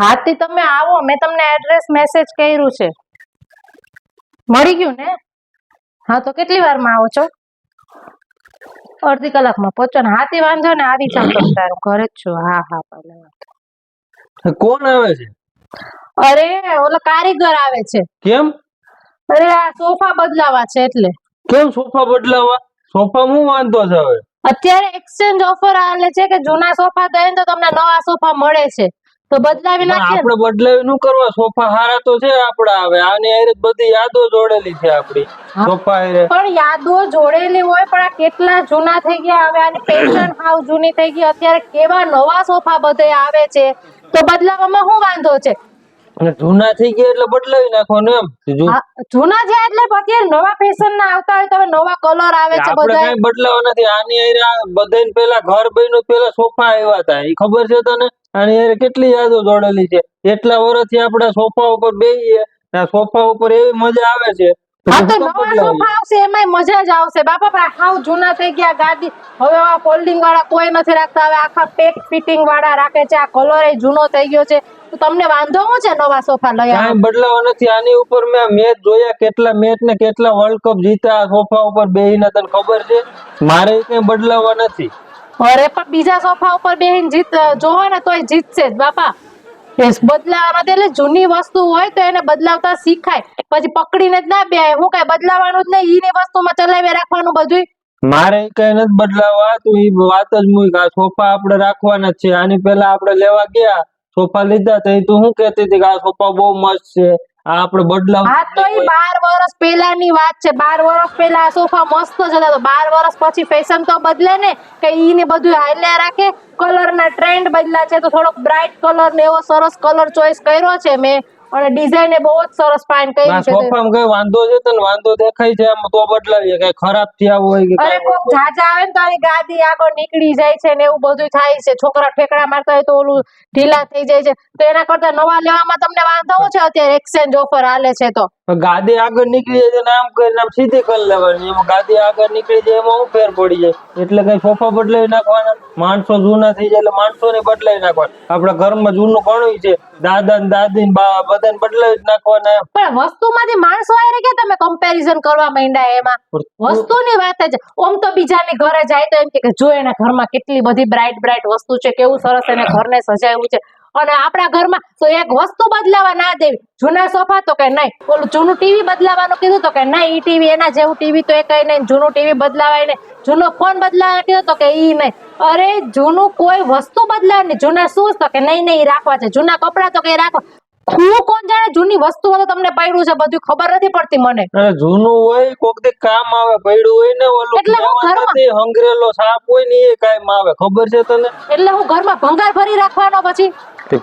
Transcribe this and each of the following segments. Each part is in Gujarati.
હાથી તમે આવો મેં તમને એડ્રેસ મેસેજ કર્યું છે. મળી ગયું ને? હા તો કેટલી વારમાં આવો છો? અડધી કલાકમાં પહોંચો ને. હાથી વાંધો ને આવી જાવ તમે તારું ઘરે જ છું. હા હા ભલે કોણ આવે છે? અરે ઓલો કારીગર આવે છે. કેમ? અરે આ સોફા બદલાવા છે એટલે. કેમ સોફા બદલાવા? સોફા હું વાંધો છે હવે? અત્યારે એક્સચેન્જ ઓફર આલે છે કે જૂના સોફા દઈએ તો તમને નવા સોફા મળે છે. તો બદલાવી નાખીએ આપણે બદલાવી નું કરવા સોફા હારા તો છે આપડા હવે. આને હારે બધી યાદો જોડેલી છે આપડી સોફા હારે. પણ યાદો જોડેલી હોય પણ આ કેટલા જૂના થઈ ગયા હવે આની પેશન હાવ જૂની થઈ ગઈ. અત્યારે કેવા નવા સોફા બધે આવે છે. તો બદલાવામાં શું વાંધો છે? અને જૂના થઈ ગયા એટલે બદલાવી નાખવાનું એમ. જૂના છે એટલે અત્યારે નવા ફેશન ના આવતા હોય તો નવા કલર આવે છે બધા કઈ બદલાવા નથી. આની હારે બધાને પેલા ઘર બન્યું પેલા સોફા આવ્યા હતા. એ ખબર છે તને? આની હારે કેટલી યાદો જોડેલી છે. એટલા વર્ષથી આપણે સોફા ઉપર બેહીએ સોફા ઉપર એવી મજા આવે છે. હા તો નવા સોફા આવશે એમાંય મજા જ આવશે. બાપા પણ હાવ જૂના થઈ ગયા. ગાડી હવે આ ફોલ્ડિંગ વાળા કોઈ નથી રાખતા. હવે આખા પેક ફિટિંગ વાળા રાખે છે. આ કલર એ જૂનો થઈ ગયો છે. તમને વાંધો હું છે નવા સોફા લઈ કાંઈ બદલાવા નથી. આની ઉપર મેં મેચ જોયા કેટલા મેચ ને કેટલા વર્લ્ડ કપ જીત્યા સોફા ઉપર બેહીને તને ખબર છે? મારે કઈ બદલાવા નથી. અરે પણ બીજા સોફા ઉપર બેહીને જીત જોવો ને તોય જીતશે જ બાપા. બદલાવા એટલે જૂની વસ્તુ હોય તો એને બદલાવતા શીખાય. પછી પકડીને જ ના બે હું કઈ બદલાવાનું જ નહીં ઈની વસ્તુમાં ચલાવી રાખવાનું બધું મારે કઈ નથી બદલાવા. તું એ વાત જ મૂક. આ સોફા આપણે રાખવાના જ છે. આની પહેલા આપણે લેવા ગયા. સોફા લીધા તો તું શું કહેતી હતી કે આ સોફા બહુ મસ્ત છે, આ બદલાવ હા તો એ બાર વર્ષ પહેલાની વાત છે, બાર વર્ષ પહેલા આ સોફા મસ્ત જ હતા. તો વર્ષ પછી ફેશન તો બદલે ને, કે ઈને બધું હાલ્યા રાખે. કલર ના ટ્રેન્ડ બદલા છે, તો થોડોક બ્રાઇટ કલર ને એવો સરસ કલર ચોઈસ કર્યો છે મેં. અને ડિઝાઇન એ બહુ જ સરસ ફાઇન આ કરી છે સોફામાં કઈ વાંધો છે તને? વાંધો દેખાય છે આમ તો બદલાવીએ. કઈ ખરાબ થયા હોય કે અરે કોક જાજા આવે ને તો ગાદી આગળ નીકળી જાય છે ને એવું બધું થાય છે. છોકરા ઠેકડા મારતા હોય તો ઓલું ઢીલા થઈ જાય છે. તો એના કરતા નવા લેવામાં તમને વાંધો છે? અત્યારે એક્સચેન્જ ઓફર હાલે છે તો. ગાદી આગળ નીકળી જાય ને આમ કરીને આમ સીધી કરી લેવાની. એમાં ગાદી આગળ નીકળી જાય એમાં હું ફેર પડી જાય. એટલે કઈ સોફા બદલાવી નાખવાના? માણસો જૂના થઈ જાય એટલે માણસો ને બદલાવી નાખવાના. આપણા ઘરમાં જૂનું ઘણું છે. દાદા ને દાદી ને બધાને બદલાવી જ નાખવાના. પણ વસ્તુમાંથી માણસો આરે કે તમે કમ્પેરિઝન કરવા માંડ્યા એમાં? વસ્તુની વાત જ ઓમ તો બીજાની ઘરે જાય તો એમ કે કે જો એના ઘરમાં કેટલી બધી બ્રાઇટ બ્રાઇટ વસ્તુ છે કેવું સરસ એને ઘરને સજાવ્યું છે. અને આપણા ઘરમાં તો એક વસ્તુ બદલાવા ના દેવી. જૂના સોફા તો કે નહીં. ઓલું જૂનું ટીવી બદલાવાનું કીધું તો કે નહીં ઈ ટીવી એના જેવું ટીવી તો એ કઈ નહીં. જૂનું ટીવી બદલાવાય નહીં. જૂનો ફોન બદલાવા કીધું તો કે ઈ નહીં. અરે જૂનું કોઈ વસ્તુ બદલાય નહીં. જૂના શૂઝ તો કે નહીં નહીં રાખવા છે. જૂના કપડા તો કે રાખવા. હું કોણ જાણે જૂની વસ્તુઓ તો તમને પડ્યું છે બધું ખબર નથી પડતી મને. જૂનું હોય કોક દી કામ આવે પડ્યું હોય ને ઓલું એટલે હું ઘરમાં- હંગરેલો સાપ હોય ને એ કામ આવે ખબર છે તને? એટલે હું ઘરમાં ભંગાર ભરી રાખવાનો પછી?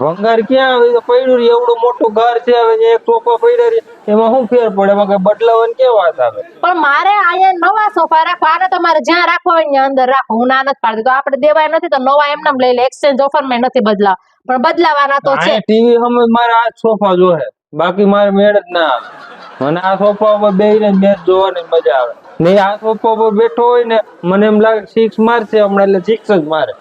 ભંગાર ક્યાં આવે? તો પડ્યું એવડું મોટું ઘર છે હવે એક સોફા પડ્યા રે એમાં શું ફેર પડે? એમાં બદલાવાની કે વાત આવે? પણ મારે અહીંયા નવા સોફા રાખવા આને તમારે જ્યાં રાખવા હોય ત્યાં અંદર રાખો હું ના નથી પાડતી. તો આપણે દેવાય નથી તો નવા એમનામ લઈ લે એક્સચેન્જ ઓફરમાં નથી બદલાવ. પણ બદલાવાના તો છે. ટીવી હમે મારે આ સોફા જોહે બાકી મારે મેળ જ ના આવે. મને આ સોફા ઉપર બેહીને મેચ જોવાની મજા આવે. નહીં આ સોફા ઉપર બેઠો હોય ને મને એમ લાગે સિક્સ મારશે હમણાં એટલે સિક્સ જ મારે.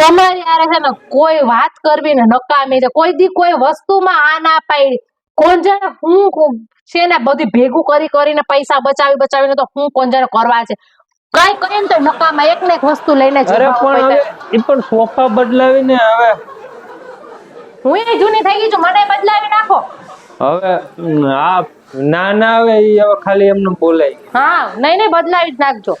તમારી આરે છે ને કોઈ વાત કરવી ને નકામી છે કોઈ દી કોઈ વસ્તુમાં આ ના પાડી. કોણ જાણે હું છે ને બધી ભેગું કરી કરીને પૈસા બચાવી બચાવીને તો હું કોણ જાણે કરવા છે? કઈ કરીને તો નકામા એક ને એક વસ્તુ લઈને જ અરે પણ એ પણ સોફા બદલાવીને હવે. હું એ જૂની થઈ ગઈ છું મને બદલાવી નાખો. હવે આ ના ના આવે એ હવે ખાલી એમને બોલાય. હા નહીં નહીં બદલાવી જ નાખજો.